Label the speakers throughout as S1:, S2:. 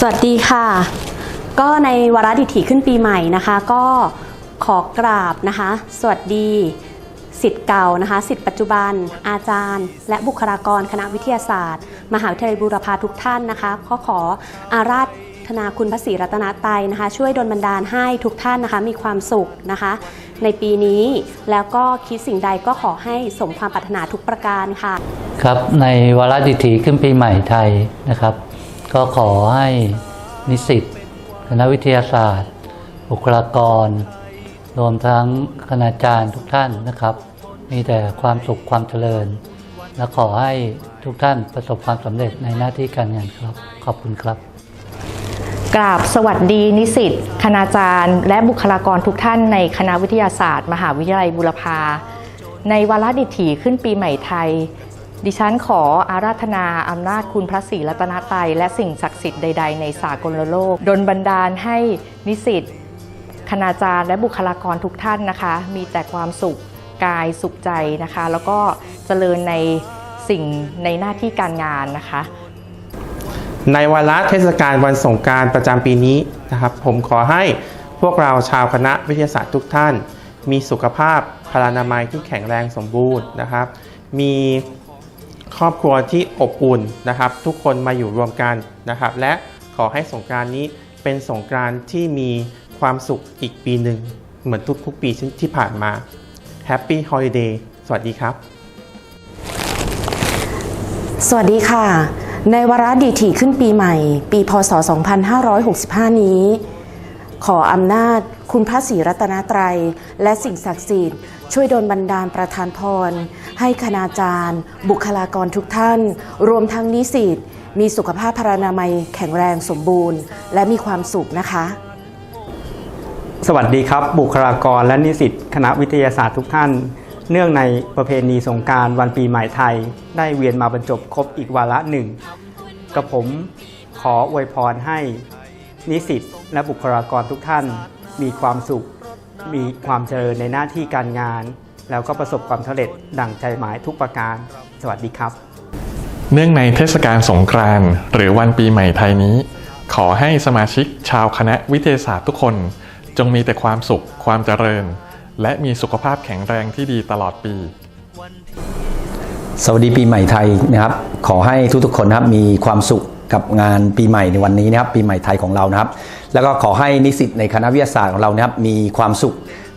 S1: สวัสดีค่ะ ก็ในวาระดิถีขึ้นปีใหม่นะคะ ก็ขอกราบนะคะ สวัสดีสิทธิ์เก่านะคะสิทธิ์ปัจจุบัน อาจารย์ และบุคลากรคณะวิทยาศาสตร์ มหาวิทยาลัยบูรพาทุกท่านนะคะก็ขออาราธนาคุณพระศรีรัตนตรัยนะคะ ช่วยดลบันดาลให้ทุกท่านนะคะ มีความสุขนะคะ ในปีนี้แล้วก็คิดสิ่งใดก็ขอให้สมความปรารถนาทุกประการค่ะ
S2: ครับในวาระดิถีขึ้นปีใหม่ไทยนะครับ ก็ขอให้นิสิตคณะวิทยาศาสตร์ บุคลากร รวมทั้งคณาจารย์ทุกท่านนะครับ มีแต่ความสุขความเจริญ และขอให้ทุกท่านประสบความสำเร็จในหน้าที่การงานครับ ขอบคุณครับ
S3: กราบสวัสดีนิสิตคณาจารย์ และบุคลากรทุกท่านในคณะวิทยาศาสตร์ มหาวิทยาลัยบุรพาในวาระดิถีขึ้นปีใหม่ไทย ดิฉันขออาราธนาอำนาจคุณพระศรีรัตนตรัยและสิ่งศักดิ์สิทธิ์ใด ๆ ในสากลโลก ดลบันดาลให้นิสิตคณาจารย์และบุคลากรทุกท่านนะคะ มีแต่ความสุขกายสุขใจนะคะ แล้วก็เจริญในสิ่งในหน้าที่การงานนะคะ
S4: ในวาระเทศกาลวันสงการประจำปีนี้นะครับ ผมขอให้พวกเราชาวคณะวิทยาศาสตร์ทุกท่าน มีสุขภาพพลานามัยที่แข็งแรงสมบูรณ์นะครับ มี ครอบครัวที่อบอุ่นนะครับ ทุกคนมาอยู่รวมกันนะครับ และขอให้สงกรานนี้เป็นสงกรานที่มีความสุขอีกปีหนึ่ง เหมือนทุกๆปีที่ผ่านมา Happy Holiday สวัสดีครับ
S1: สวัสดีค่ะ ในวาระดีถีขึ้นปีใหม่ ปีพศ 2565 นี้ ขออำนาจคุณพระศรีรัตนตรัย และสิ่งศักดิ์สิทธิ์ช่วยดลบันดาลประทานพร ให้คณาจารย์ บุคลากรทุกท่าน รวมทั้งนิสิตมีสุขภาพพรานามัยแข็งแรงสมบูรณ์ และมีความสุขนะคะ
S5: สวัสดีครับ บุคลากรและนิสิตคณะวิทยาศาสตร์ทุกท่าน เนื่องในประเพณีสงกรารวันปีใหม่ไทย ได้เวียนมาบรรจบครบอีกวาระหนึ่งกับผมขออวยพรให้นิสิตและบุคลากรทุกท่าน มีความสุข มีความเจริญในหน้าที่การงาน แล้วก็ประสบความสำเร็จดั่งใจหมายทุกประการ สวัสดีครับ
S6: เนื่องในเทศกาลสงกรานต์หรือวันปีใหม่ไทยนี้ ขอให้สมาชิกชาวคณะวิทยาศาสตร์ทุกคน จงมีแต่ความสุขความเจริญ และมีสุขภาพแข็งแรงที่ดีตลอดปี
S7: สวัสดีปีใหม่ไทยนะครับ ขอให้ทุกๆคนนะครับมีความสุขกับงานปีใหม่ในวันนี้นะครับปีใหม่ไทยของเรานะครับ แล้วก็ขอให้นิสิตในคณะวิทยาศาสตร์ของเรานะครับมีความสุข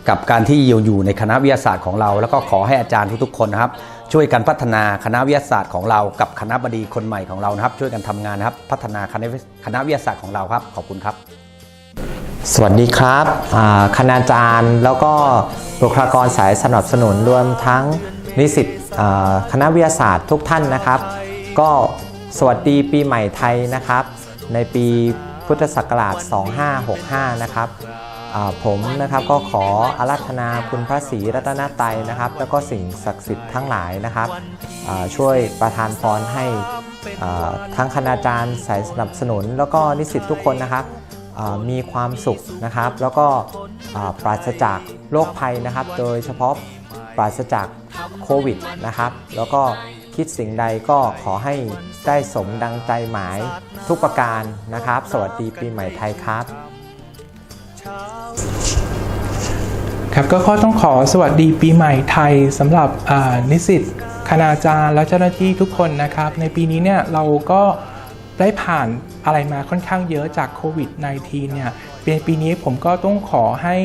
S7: กับการที่อยู่อยู่ในคณะวิทยาศาสตร์ของเรา แล้วก็ขอให้อาจารย์ทุกๆคนนะครับ ช่วยกันพัฒนาคณะวิทยาศาสตร์ของเรา กับคณะบดีคนใหม่ของเรานะครับ ช่วยกันทำงานนะครับ พัฒนาคณะคณะวิทยาศาสตร์ของเราครับ ขอบคุณครับ
S8: สวัสดีครับคณาจารย์แล้วก็บุคลากรสายสนับสนุนรวมทั้งนิสิตคณะวิทยาศาสตร์ทุกท่านนะครับ ก็สวัสดีปีใหม่ไทยนะครับ ในปีพุทธศักราช 2565 นะครับ ผมนะครับก็ขออารัธนาคุณพระศรีรัตนตรัยนะครับ แล้วก็สิ่งศักดิ์สิทธิ์ทั้งหลายนะครับช่วยประทานพรให้ทั้งคณาจารย์สายสนับสนุน แล้วก็นิสิตทุกคนนะครับมีความสุขนะครับ แล้วก็ปราศจากโรคภัยนะครับ โดยเฉพาะปราศจากโควิดนะครับ แล้วก็คิดสิ่งใดก็ขอให้ได้สมดังใจหมายทุกประการนะครับ สวัสดีปีใหม่ไทยครับ
S9: ครับก็ขอต้องขอสวัสดีปีใหม่ไทยสำหรับนิสิตคณาจารย์และเจ้าหน้าที่ทุกคนนะครับ ในปีนี้เนี่ยเราก็ได้ผ่านอะไรมาค่อนข้างเยอะจากโควิด -19 เนี่ยในปีนี้ผมก็ต้องขอให้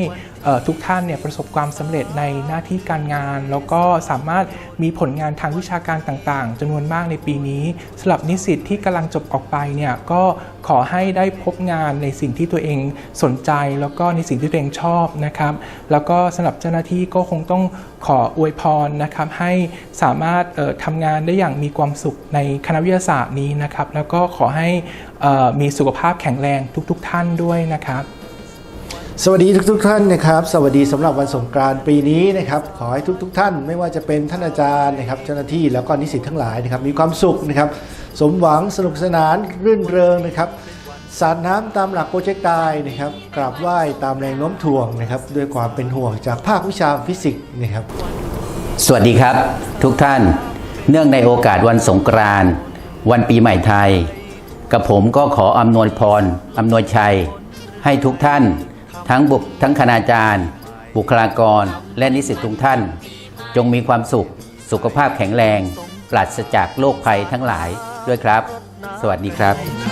S9: ทุกท่านเนี่ยประสบความสำเร็จในหน้าที่การงาน แล้วก็สามารถมีผลงานทางวิชาการต่างๆจำนวนมากในปีนี้สำหรับนิสิตที่กำลังจบออกไปเนี่ยก็ขอให้ได้พบงานในสิ่งที่ตัวเองสนใจ แล้วก็ในสิ่งที่ตัวเองชอบนะครับ แล้วก็สำหรับเจ้าหน้าที่ก็คงต้องขออวยพรนะครับให้สามารถเอ่อทำงานได้อย่างมีความสุขในคณะวิทยาศาสตร์นี้นะครับ แล้วก็ขอให้มีสุขภาพแข็งแรงทุกๆท่านด้วยนะครับ
S10: สวัสดีทุกๆท่านนะครับ สวัสดีสำหรับวันสงกรานต์ปีนี้นะครับ ขอให้ทุกๆท่าน ไม่ว่าจะเป็นท่านอาจารย์นะครับ เจ้าหน้าที่แล้วก็นิสิตทั้งหลายนะครับ มีความสุขนะครับ สมหวังสนุกสนานรื่นเริงนะครับสาดน้ำตามหลักโปรเจกต์ไดนะครับกราบไหว้ตามแรงโน้มถ่วงนะครับ ด้วยความเป็นห่วงจากภาควิชาฟิสิกส์นะครับ
S7: สวัสดีครับทุกท่าน เนื่องในโอกาสวันสงกรานต์วันปีใหม่ไทย กับผมก็ขออำนวยพรอำนวยชัย ให้ทุกท่าน ทั้งบุคทั้งคณาจารย์ บุคลากร และนิสิตทุกท่าน จงมีความสุข สุขภาพแข็งแรง ปราศจากโรคภัยทั้งหลายด้วยครับ สวัสดีครับ